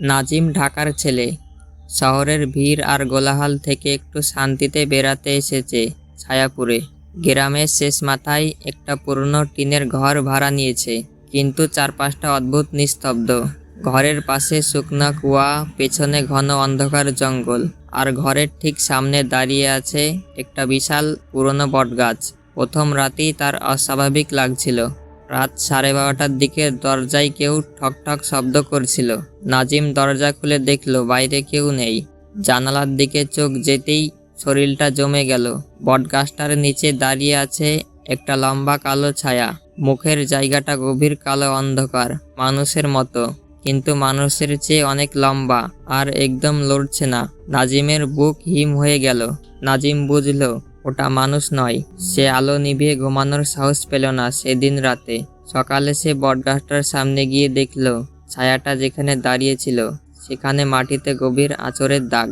নাজিম ঢাকার ছেলে। শহরের ভিড় আর গোলাহাল থেকে একটু শান্তিতে বেড়াতে এসেছে ছায়াপুরে। গ্রামের শেষ মাথায় একটা পুরনো টিনের ঘর ভাড়া নিয়েছে, কিন্তু চারপাশটা অদ্ভুত নিস্তব্ধ। ঘরের পাশে শুকনা কুয়া, পেছনে ঘন অন্ধকার জঙ্গল, আর ঘরের ঠিক সামনে দাঁড়িয়ে আছে একটা বিশাল পুরনো বটগাছ। প্রথম রাতেই তার অস্বাভাবিক লাগছিল। রাত সাড়ে বারোটার দিকে দরজায় কেউ ঠকঠক শব্দ করছিল। নাজিম দরজা খুলে দেখল বাইরে কেউ নেই। জানালার দিকে চোখ যেতেই শরীরটা জমে গেল। বটগাছটার নিচে দাঁড়িয়ে আছে একটা লম্বা কালো ছায়া। মুখের জায়গাটা গভীর কালো অন্ধকার, মানুষের মতো। কিন্তু মানুষের চেয়ে অনেক লম্বা আর একদম লড়ছে না। নাজিমের বুক হিম হয়ে গেল। নাজিম বুঝলো ওটা মানুষ নয়। সে আলো নিভিয়ে ঘুমানোর সাহস পেল না সেদিন রাতে। সকালে সে বটগাছটার সামনে গিয়ে দেখল, ছায়াটা যেখানে দাঁড়িয়েছিল সেখানে মাটিতে গভীর আচরের দাগ।